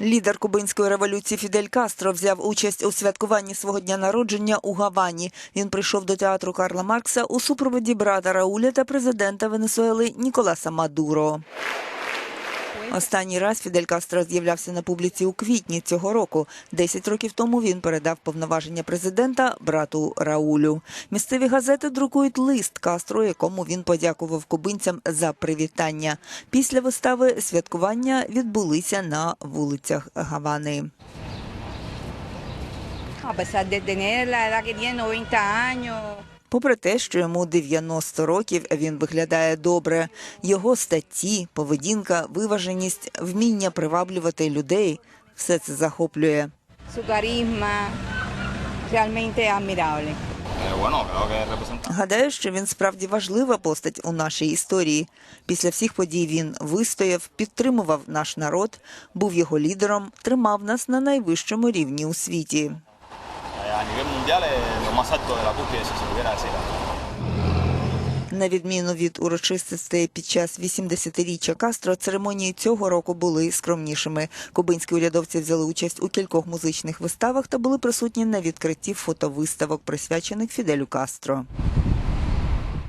Лідер кубинської революції Фідель Кастро взяв участь у святкуванні свого дня народження у Гавані. Він прийшов до театру Карла Маркса у супроводі брата Рауля та президента Венесуели Ніколаса Мадуро. Останній раз Фідель Кастро з'являвся на публіці у квітні цього року. Десять років тому він передав повноваження президента брату Раулю. Місцеві газети друкують лист Кастро, якому він подякував кубинцям за привітання. Після вистави святкування відбулися на вулицях Гавани. A pesar de tener la edad que tiene, 90 años, Попри те, що йому 90 років, він виглядає добре. Його статті, поведінка, виваженість, вміння приваблювати людей – все це захоплює. realmente es admirable. Eh, Гадаю, що він справді важлива постать у нашій історії. Після всіх подій він вистояв, підтримував наш народ, був його лідером, тримав нас на найвищому рівні у світі. A nivel mundial es lo más alto de la cúspide, si se pudiera decir. На відміну від урочистостей під час 80-річчя Кастро, церемонії цього року були скромнішими. Кубинські урядовці взяли участь у кількох музичних виставах та були присутні на відкритті фотовиставок, присвячених Фіделю Кастро.